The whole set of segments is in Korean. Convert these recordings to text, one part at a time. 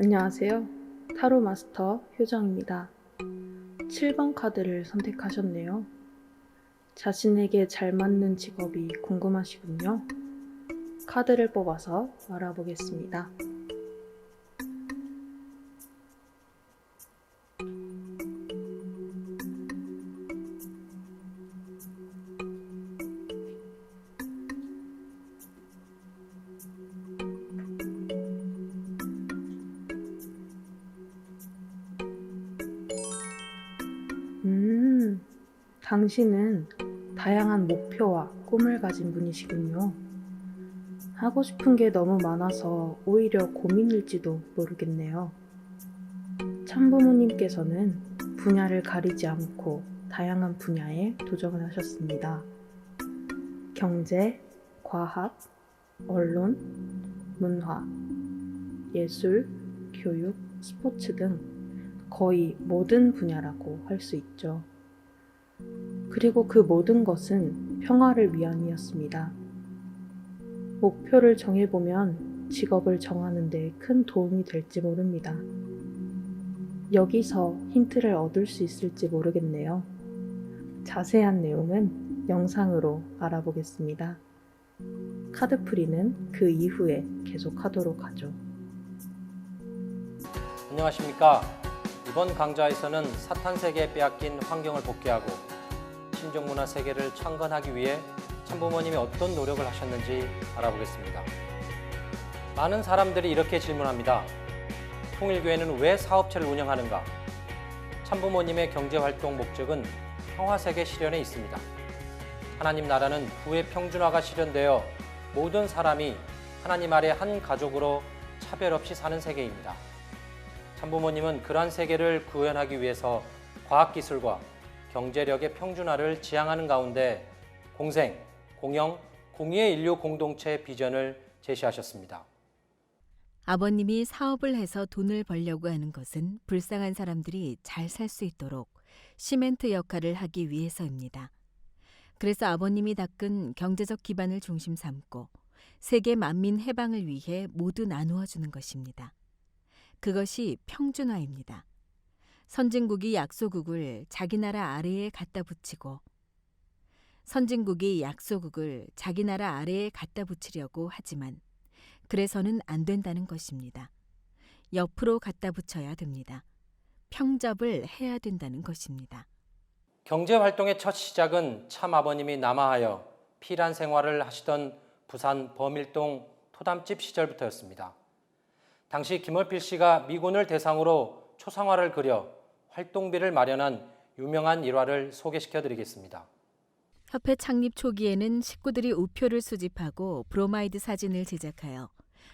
안녕하세요. 타로 마스터 효정입니다. 7번 카드를 선택하셨네요. 자신에게 잘 맞는 직업이 궁금하시군요. 카드를 뽑아서 알아보겠습니다. 당신은 다양한 목표와 꿈을 가진 분이시군요. 하고 싶은 게 너무 많아서 오히려 고민일지도 모르겠네요. 참부모님께서는 분야를 가리지 않고 다양한 분야에 도전을 하셨습니다. 경제, 과학, 언론, 문화, 예술, 교육, 스포츠 등 거의 모든 분야라고 할 수 있죠. 그리고 그 모든 것은 평화를 위함이었습니다. 목표를 정해보면 직업을 정하는 데 큰 도움이 될지 모릅니다. 여기서 힌트를 얻을 수 있을지 모르겠네요. 자세한 내용은 영상으로 알아보겠습니다. 카드풀이는 그 이후에 계속하도록 하죠. 안녕하십니까. 이번 강좌에서는 사탄 세계에 빼앗긴 환경을 복귀하고 신종문화 세계를 창건하기 위해 참부모님이 어떤 노력을 하셨는지 알아보겠습니다. 많은 사람들이 이렇게 질문합니다. 통일교회는 왜 사업체를 운영하는가? 참부모님의 경제활동 목적은 평화세계 실현에 있습니다. 하나님 나라는 부의 평준화가 실현되어 모든 사람이 하나님 아래 한 가족으로 차별 없이 사는 세계입니다. 참부모님은 그러한 세계를 구현하기 위해서 과학기술과 경제력의 평준화를 지향하는 가운데 공생, 공영, 공의의 인류 공동체 비전을 제시하셨습니다. 아버님이 사업을 해서 돈을 벌려고 하는 것은 불쌍한 사람들이 잘 살 수 있도록 시멘트 역할을 하기 위해서입니다. 그래서 아버님이 닦은 경제적 기반을 중심 삼고 세계 만민 해방을 위해 모두 나누어 주는 것입니다. 그것이 평준화입니다. 선진국이 약소국을 자기 나라 아래에 갖다 붙이고 선진국이 약소국을 자기 나라 아래에 갖다 붙이려고 하지만 그래서는 안 된다는 것입니다. 옆으로 갖다 붙여야 됩니다. 평접을 해야 된다는 것입니다. 경제 활동의 첫 시작은 참 아버님이 남하하여 피란 생활을 하시던 부산 범일동 토담집 시절부터였습니다. 당시 김월필 씨가 미군을 대상으로 초상화를 그려 활동비를 마련한 유명한 일화를 소개시켜 드리겠습니다. 협회 창립 초기에는 식구들이 우표를 수집하고 브로마이드 사진을 제작하여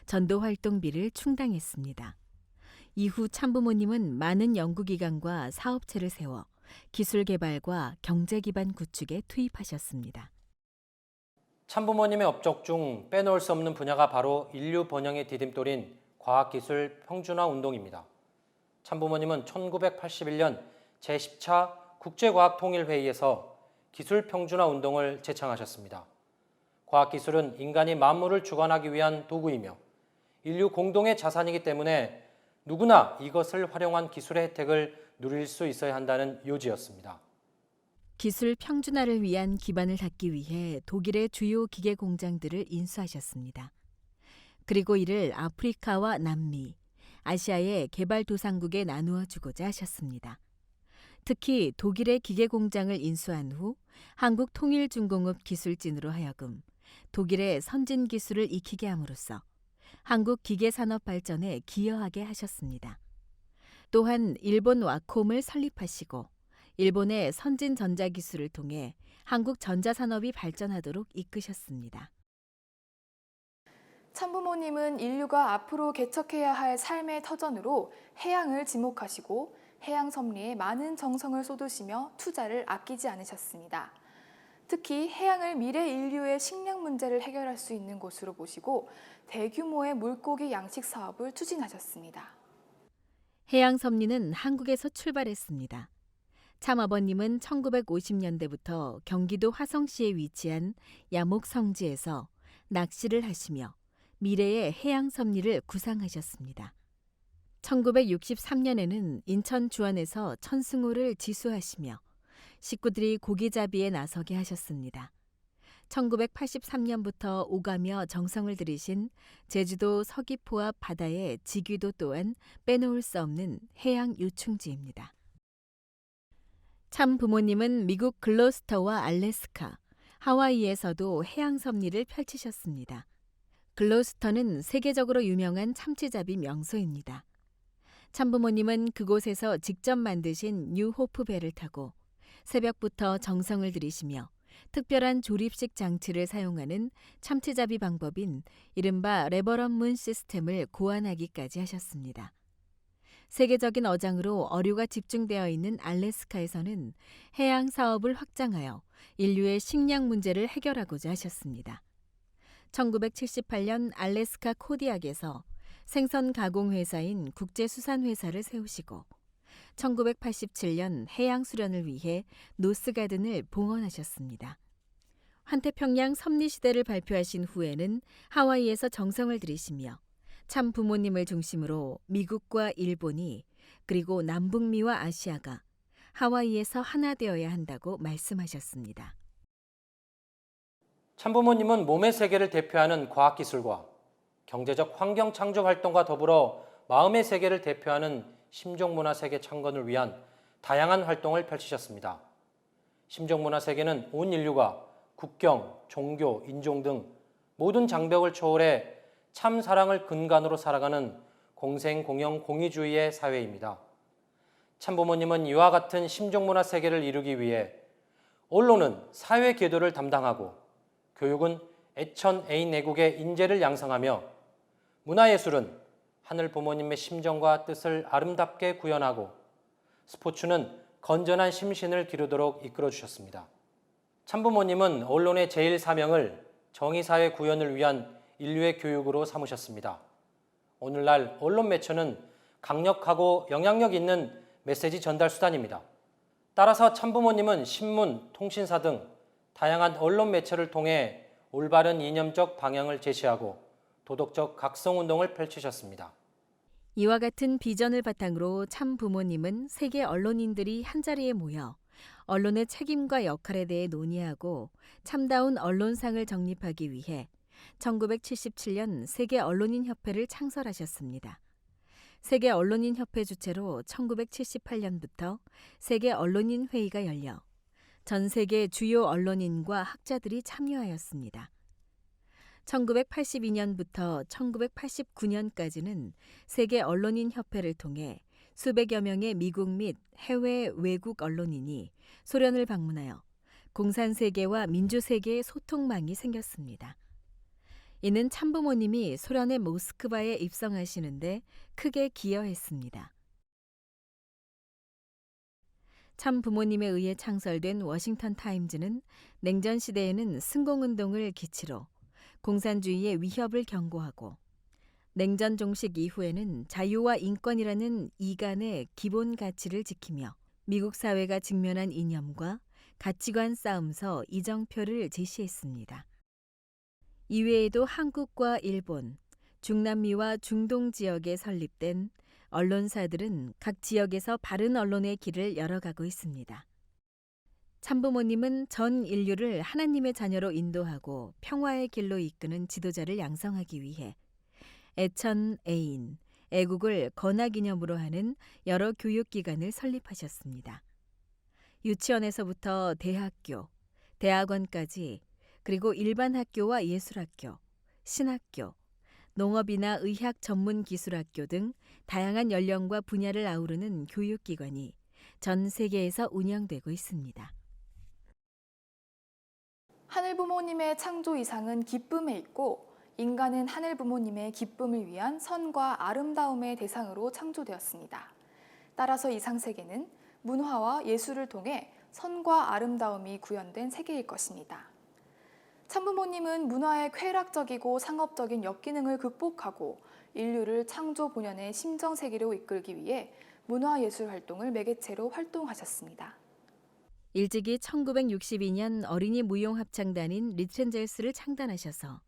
전도 활동비를 충당했습니다. 이후 참부모님은 많은 연구기관과 사업체를 세워 기술 개발과 경제 기반 구축에 투입하셨습니다. 참부모님의 업적 중 빼놓을 수 없는 분야가 바로 인류 번영의 디딤돌인 과학기술 평준화 운동입니다. 참부모님은 1981년 제10차 국제과학통일회의에서 기술 평준화 운동을 제창하셨습니다. 과학기술은 인간이 만물을 주관하기 위한 도구이며 인류 공동의 자산이기 때문에 누구나 이것을 활용한 기술의 혜택을 누릴 수 있어야 한다는 요지였습니다. 기술 평준화를 위한 기반을 닦기 위해 독일의 주요 기계 공장들을 인수하셨습니다. 그리고 이를 아프리카와 남미, 아시아의 개발도상국에 나누어 주고자 하셨습니다. 특히 독일의 기계 공장을 인수한 후 한국 통일중공업 기술진으로 하여금 독일의 선진 기술을 익히게 함으로써 한국 기계 산업 발전에 기여하게 하셨습니다. 또한 일본 와콤을 설립하시고 일본의 선진 전자 기술을 통해 한국 전자 산업이 발전하도록 이끄셨습니다. 참부모님은 인류가 앞으로 개척해야 할 삶의 터전으로 해양을 지목하시고 해양 섭리에 많은 정성을 쏟으시며 투자를 아끼지 않으셨습니다. 특히 해양을 미래 인류의 식량 문제를 해결할 수 있는 곳으로 보시고 대규모의 물고기 양식 사업을 추진하셨습니다. 해양 섭리는 한국에서 출발했습니다. 참아버님은 1950년대부터 경기도 화성시에 위치한 야목 성지에서 낚시를 하시며 미래의 해양 섭리를 구상하셨습니다. 1963년에는 인천 주안에서 천승호를 지수하시며 식구들이 고기잡이에 나서게 하셨습니다. 1983년부터 오가며 정성을 들이신 제주도 서귀포 앞 바다의 지귀도 또한 빼놓을 수 없는 해양 요충지입니다. 참 부모님은 미국 글로스터와 알래스카, 하와이에서도 해양 섭리를 펼치셨습니다. 글로스터는 세계적으로 유명한 참치잡이 명소입니다. 참부모님은 그곳에서 직접 만드신 뉴호프 배를 타고 새벽부터 정성을 들이시며 특별한 조립식 장치를 사용하는 참치잡이 방법인 이른바 레버런 문 시스템을 고안하기까지 하셨습니다. 세계적인 어장으로 어류가 집중되어 있는 알래스카에서는 해양 사업을 확장하여 인류의 식량 문제를 해결하고자 하셨습니다. 1978년 알래스카 코디악에서 생선 가공 회사인 국제수산회사를 세우시고 1987년 해양 수련을 위해 노스가든을 봉헌하셨습니다. 환태평양 섭리 시대를 발표하신 후에는 하와이에서 정성을 들이시며 참 부모님을 중심으로 미국과 일본이 그리고 남북미와 아시아가 하와이에서 하나 되어야 한다고 말씀하셨습니다. 참부모님은 몸의 세계를 대표하는 과학기술과 경제적 환경 창조 활동과 더불어 마음의 세계를 대표하는 심종문화 세계 창건을 위한 다양한 활동을 펼치셨습니다. 심종문화 세계는 온 인류가 국경, 종교, 인종 등 모든 장벽을 초월해 참 사랑을 근간으로 살아가는 공생, 공영, 공의주의의 사회입니다. 참부모님은 이와 같은 심종문화 세계를 이루기 위해 언론은 사회 계도를 담당하고 교육은 애천 애인 애국의 인재를 양성하며 문화예술은 하늘 부모님의 심정과 뜻을 아름답게 구현하고 스포츠는 건전한 심신을 기르도록 이끌어 주셨습니다. 참부모님은 언론의 제일 사명을 정의사회 구현을 위한 인류의 교육으로 삼으셨습니다. 오늘날 언론 매체는 강력하고 영향력 있는 메시지 전달 수단입니다. 따라서 참부모님은 신문, 통신사 등 다양한 언론 매체를 통해 올바른 이념적 방향을 제시하고 도덕적 각성 운동을 펼치셨습니다. 이와 같은 비전을 바탕으로 참 부모님은 세계 언론인들이 한자리에 모여 언론의 책임과 역할에 대해 논의하고 참다운 언론상을 정립하기 위해 1977년 세계 언론인 협회를 창설하셨습니다. 세계 언론인 협회 주최로 1978년부터 세계 언론인 회의가 열려 전 세계 주요 언론인과 학자들이 참여하였습니다. 1982년부터 1989년까지는 세계 언론인 협회를 통해 수백여 명의 미국 및 해외 외국 언론인이 소련을 방문하여 공산 세계와 민주 세계의 소통망이 생겼습니다. 이는 참부모님이 소련의 모스크바에 입성하시는데 크게 기여했습니다. 참 부모님에 의해 창설된 워싱턴 타임즈는 냉전 시대에는 승공운동을 기치로 공산주의의 위협을 경고하고 냉전 종식 이후에는 자유와 인권이라는 이간의 기본 가치를 지키며 미국 사회가 직면한 이념과 가치관 싸움서 이정표를 제시했습니다. 이외에도 한국과 일본, 중남미와 중동 지역에 설립된 언론사들은 각 지역에서 바른 언론의 길을 열어가고 있습니다. 참부모님은 전 인류를 하나님의 자녀로 인도하고 평화의 길로 이끄는 지도자를 양성하기 위해 애천 애인, 애국을 건화 기념으로 하는 여러 교육기관을 설립하셨습니다. 유치원에서부터 대학교, 대학원까지 그리고 일반 학교와 예술학교, 신학교, 농업이나 의학 전문 기술학교 등 다양한 연령과 분야를 아우르는 교육기관이 전 세계에서 운영되고 있습니다. 하늘 부모님의 창조 이상은 기쁨에 있고 인간은 하늘 부모님의 기쁨을 위한 선과 아름다움의 대상으로 창조되었습니다. 따라서 이상 세계는 문화와 예술을 통해 선과 아름다움이 구현된 세계일 것입니다. 참부모님은 문화의 쾌락적이고 상업적인 역기능을 극복하고 인류를 창조 본연의 심정 세계로 이끌기 위해 문화예술 활동을 매개체로 활동하셨습니다. 일찍이 1962년 어린이 무용 합창단인 리트렌젤스를 창단하셔서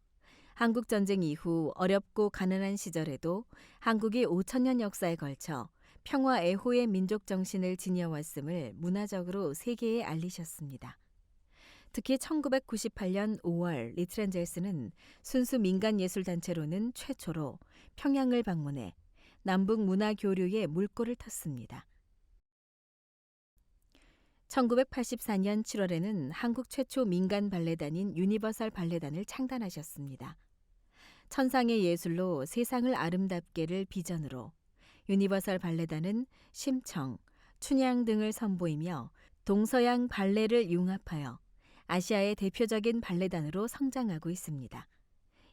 한국 전쟁 이후 어렵고 가난한 시절에도 한국이 5천년 역사에 걸쳐 평화 애호의 민족 정신을 지녀왔음을 문화적으로 세계에 알리셨습니다. 특히 1998년 5월 리트렌젤스는 순수 민간 예술 단체로는 최초로 평양을 방문해 남북 문화 교류에 물꼬를 텄습니다. 1984년 7월에는 한국 최초 민간 발레단인 유니버설 발레단을 창단하셨습니다. 천상의 예술로 세상을 아름답게를 비전으로 유니버설 발레단은 심청, 춘향 등을 선보이며 동서양 발레를 융합하여 아시아의 대표적인 발레단으로 성장하고 있습니다.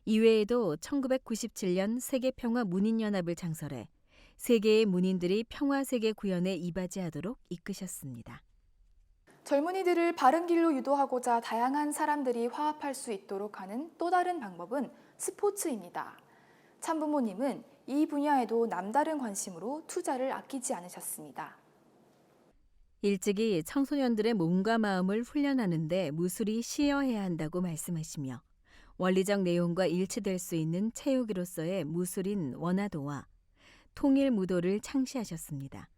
이외에도 1997년 세계평화 문인연합을 창설해 세계의 문인들이 평화 세계 구현에 이바지하도록 이끄셨습니다. 젊은이들을 바른 길로 유도하고자 다양한 사람들이 화합할 수 있도록 하는 또 다른 방법은 스포츠입니다. 참부모님은 이 분야에도 남다른 관심으로 투자를 아끼지 않으셨습니다. 일찍이 청소년들의 몸과 마음을 훈련하는데 무술이 시여해야 한다고 말씀하시며 원리적 내용과 일치될 수 있는 체육으로서의 무술인 원화도와 통일 무도를 창시하셨습니다.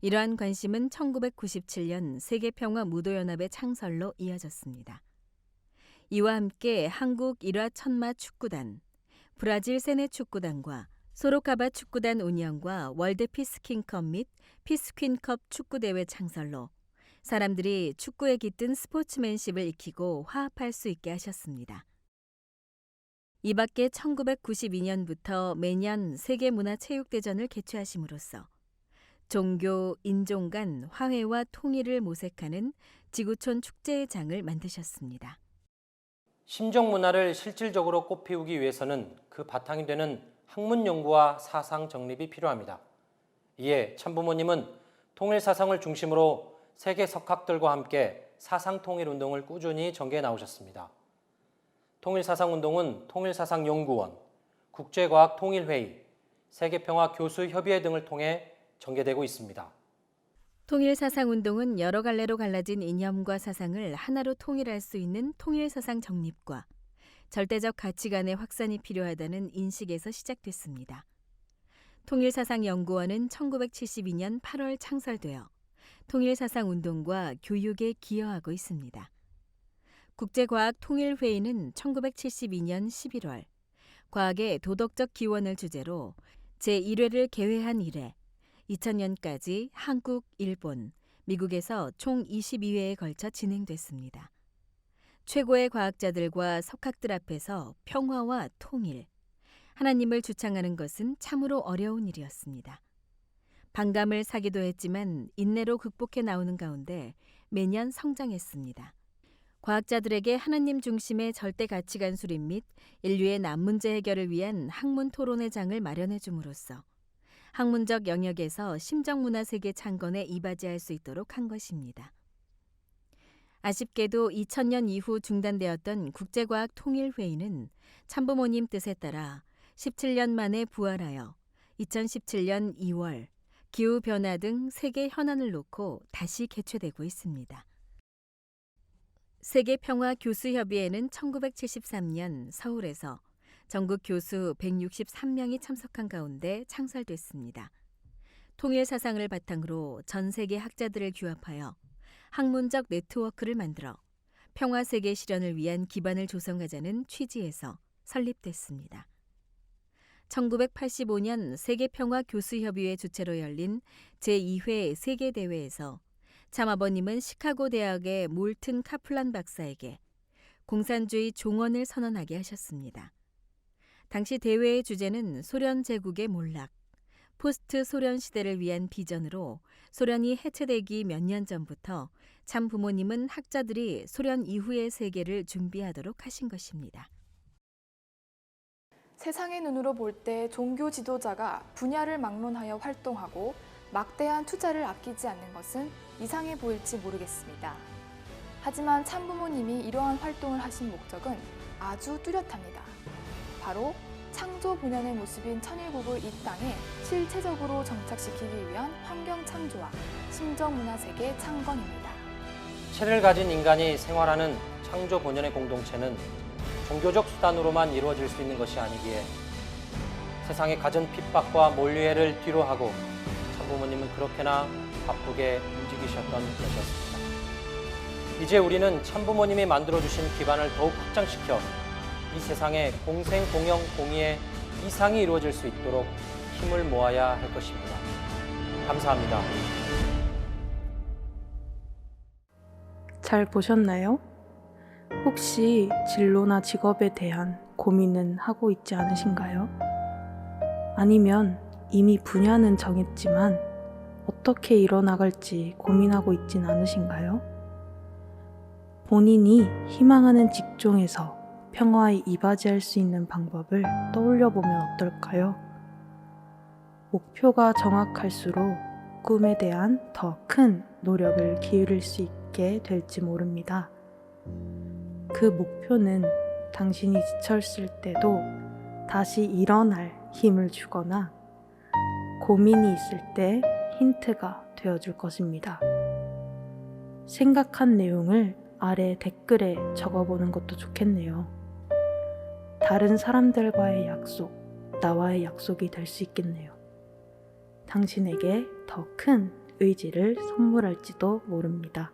이러한 관심은 1997년 세계평화 무도연합의 창설로 이어졌습니다. 이와 함께 한국 일화 천마 축구단, 브라질 세네 축구단과 소로카바 축구단 운영과 월드 피스킹컵 및 피스퀸컵 축구대회 창설로 사람들이 축구에 깃든 스포츠맨십을 익히고 화합할 수 있게 하셨습니다. 이 밖에 1992년부터 매년 세계문화체육대전을 개최하심으로써 종교, 인종 간 화해와 통일을 모색하는 지구촌 축제의 장을 만드셨습니다. 심정 문화를 실질적으로 꽃피우기 위해서는 그 바탕이 되는 학문 연구와 사상 정립이 필요합니다. 이에 참부모님은 통일 사상을 중심으로 세계 석학들과 함께 사상 통일 운동을 꾸준히 전개해 나오셨습니다. 통일 사상 운동은 통일 사상 연구원, 국제과학 통일회의, 세계평화 교수 협의회 등을 통해 전개되고 있습니다. 통일 사상 운동은 여러 갈래로 갈라진 이념과 사상을 하나로 통일할 수 있는 통일 사상 정립과 절대적 가치관의 확산이 필요하다는 인식에서 시작됐습니다. 통일사상연구원은 1972년 8월 창설되어 통일사상운동과 교육에 기여하고 있습니다. 국제과학통일회의는 1972년 11월 과학의 도덕적 기원을 주제로 제1회를 개회한 이래 2000년까지 한국, 일본, 미국에서 총 22회에 걸쳐 진행됐습니다. 최고의 과학자들과 석학들 앞에서 평화와 통일, 하나님을 주창하는 것은 참으로 어려운 일이었습니다. 반감을 사기도 했지만 인내로 극복해 나오는 가운데 매년 성장했습니다. 과학자들에게 하나님 중심의 절대 가치관 수립 및 인류의 난문제 해결을 위한 학문 토론회 장을 마련해 줌으로써 학문적 영역에서 심정문화 세계 창건에 이바지할 수 있도록 한 것입니다. 아쉽게도 2000년 이후 중단되었던 국제과학 통일회의는 참부모님 뜻에 따라 17년 만에 부활하여 2017년 2월 기후 변화 등 세계 현안을 놓고 다시 개최되고 있습니다. 세계 평화 교수 협의회는 1973년 서울에서 전국 교수 163명이 참석한 가운데 창설됐습니다. 통일 사상을 바탕으로 전 세계 학자들을 규합하여 학문적 네트워크를 만들어 평화 세계 실현을 위한 기반을 조성하자는 취지에서 설립됐습니다. 1985년 세계평화 교수협의회 주최로 열린 제2회 세계대회에서 참아버님은 시카고 대학의 몰튼 카플란 박사에게 공산주의 종언을 선언하게 하셨습니다. 당시 대회의 주제는 소련 제국의 몰락, 포스트 소련 시대를 위한 비전으로 소련이 해체되기 몇 년 전부터 참 부모님은 학자들이 소련 이후의 세계를 준비하도록 하신 것입니다. 세상의 눈으로 볼 때 종교 지도자가 분야를 막론하여 활동하고 막대한 투자를 아끼지 않는 것은 이상해 보일지 모르겠습니다. 하지만 참부모님이 이러한 활동을 하신 목적은 아주 뚜렷합니다. 바로 창조 본연의 모습인 천일국을 이 땅에 실체적으로 정착시키기 위한 환경 창조와 심정 문화 세계 창건입니다. 체를 가진 인간이 생활하는 창조 본연의 공동체는 종교적 수단으로만 이루어질 수 있는 것이 아니기에 세상에 갖은 핍박과 몰리회를 뒤로하고 참부모님은 그렇게나 바쁘게 움직이셨던 것이었습니다. 이제 우리는 참부모님이 만들어주신 기반을 더욱 확장시켜 이 세상에 공생, 공영, 공의의 이상이 이루어질 수 있도록 힘을 모아야 할 것입니다. 감사합니다. 잘 보셨나요? 혹시 진로나 직업에 대한 고민은 하고 있지 않으신가요? 아니면 이미 분야는 정했지만 어떻게 이뤄나갈지 고민하고 있진 않으신가요? 본인이 희망하는 직종에서 평화에 이바지할 수 있는 방법을 떠올려 보면 어떨까요? 목표가 정확할수록 꿈에 대한 더 큰 노력을 기울일 수 있게 될지 모릅니다. 그 목표는 당신이 지쳤을 때도 다시 일어날 힘을 주거나 고민이 있을 때 힌트가 되어줄 것입니다. 생각한 내용을 아래 댓글에 적어보는 것도 좋겠네요. 다른 사람들과의 약속, 나와의 약속이 될 수 있겠네요. 당신에게 더 큰 의지를 선물할지도 모릅니다.